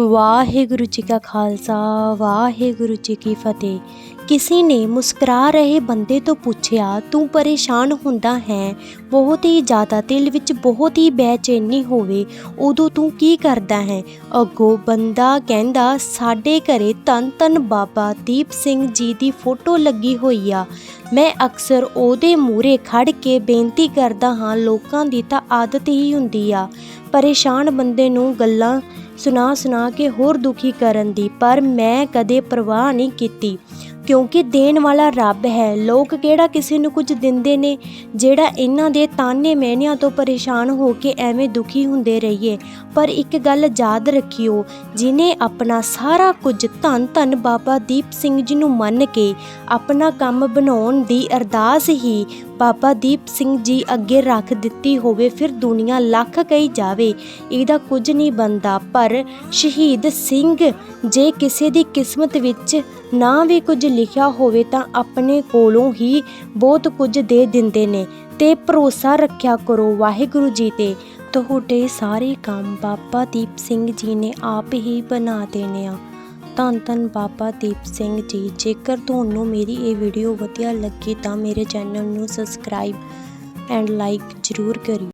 ਵਾਹਿਗੁਰੂ ਜੀ ਕਾ ਖਾਲਸਾ, ਵਾਹਿਗੁਰੂ ਜੀ ਕੀ ਫਤਿਹ। ਕਿਸੇ ਨੇ ਮੁਸਕਰਾ ਰਹੇ ਬੰਦੇ ਤੋਂ ਪੁੱਛਿਆ, ਤੂੰ ਪਰੇਸ਼ਾਨ ਹੁੰਦਾ ਹੈ? ਬਹੁਤ ਹੀ ਜ਼ਿਆਦਾ ਦਿਲ ਵਿੱਚ ਬਹੁਤ ਹੀ ਬੇਚੈਨੀ ਹੋਵੇ, ਉਦੋਂ ਤੂੰ ਕੀ ਕਰਦਾ ਹੈ? ਅੱਗੋਂ ਬੰਦਾ ਕਹਿੰਦਾ, ਸਾਡੇ ਘਰੇ ਧੰਨ ਧੰਨ ਬਾਬਾ ਦੀਪ ਸਿੰਘ ਜੀ ਦੀ ਫੋਟੋ ਲੱਗੀ ਹੋਈ ਆ। ਮੈਂ ਅਕਸਰ ਉਹਦੇ ਮੂਹਰੇ ਖੜ ਕੇ ਬੇਨਤੀ ਕਰਦਾ ਹਾਂ, ਲੋਕਾਂ ਦੀ ਤਾਂ ਆਦਤ ਹੀ ਹੁੰਦੀ ਆ। ਪਰੇਸ਼ਾਨ ਬੰਦੇ ਨੂੰ ਗੱਲਾਂ ਸੁਣਾ ਸੁਣਾ ਕੇ ਹੋਰ ਦੁਖੀ ਕਰਨ ਦੀ ਪਰ ਮੈਂ ਕਦੇ ਪਰਵਾਹ ਨਹੀਂ ਕੀਤੀ। ਕਿਉਂਕਿ ਦੇਣ ਵਾਲਾ ਰੱਬ ਹੈ। ਲੋਕ ਕਿਹੜਾ ਕਿਸੇ ਨੂੰ ਕੁਝ ਦਿੰਦੇ ਨੇ, ਜਿਹੜਾ ਇਹਨਾਂ ਦੇ ਤਾਨੇ ਮਹਿਨਿਆਂ ਤੋਂ ਪਰੇਸ਼ਾਨ ਹੋ ਕੇ ਐਵੇਂ ਦੁਖੀ ਹੁੰਦੇ ਰਹੀਏ। ਪਰ ਇੱਕ ਗੱਲ ਯਾਦ ਰੱਖਿਓ, ਜਿਨੇ ਆਪਣਾ ਸਾਰਾ ਕੁਝ ਧੰਨ ਧੰਨ ਬਾਬਾ ਦੀਪ ਸਿੰਘ ਜੀ ਨੂੰ ਮੰਨ ਕੇ ਆਪਣਾ ਕੰਮ ਬਣਾਉਣ ਦੀ ਅਰਦਾਸ ਹੀ ਬਾਬਾ ਦੀਪ ਸਿੰਘ ਜੀ ਅੱਗੇ ਰੱਖ ਦਿੱਤੀ ਹੋਵੇ, ਫਿਰ ਦੁਨੀਆ ਲੱਖ ਕਹੀ ਜਾਵੇ, ਇਹਦਾ ਕੁਝ ਨਹੀਂ ਬੰਦਾ ਪਰ ਸ਼ਹੀਦ ਸਿੰਘ ਜੇ ਕਿਸੇ ਦੀ ਕਿਸਮਤ ਵਿੱਚ ਨਾ ਵੀ ਕੁਝ ਲਿਖਿਆ ਹੋਵੇ ਤਾਂ ਆਪਣੇ ਕੋਲੋਂ ਹੀ ਬਹੁਤ ਕੁਝ ਦੇ ਦਿੰਦੇ ਨੇ ਤੇ ਭਰੋਸਾ ਰੱਖਿਆ ਕਰੋ ਵਾਹਿਗੁਰੂ ਜੀ ਤੇ। ਤੁਹਾਡੇ ਸਾਰੇ ਕੰਮ ਬਾਬਾ ਦੀਪ ਸਿੰਘ ਜੀ ਨੇ ਆਪ ਹੀ ਬਣਾ ਦੇਣੇ ਆ। ਧੰਨ ਧੰਨ ਬਾਬਾ ਦੀਪ ਸਿੰਘ ਜੀ, ਜੇਕਰ ਤੁਹਾਨੂੰ ਮੇਰੀ ਇਹ ਵੀਡੀਓ ਵਧੀਆ ਲੱਗੀ ਤਾਂ ਮੇਰੇ ਚੈਨਲ ਨੂੰ ਸਬਸਕ੍ਰਾਈਬ ਐਂਡ ਲਾਈਕ ਜ਼ਰੂਰ ਕਰਿਓ।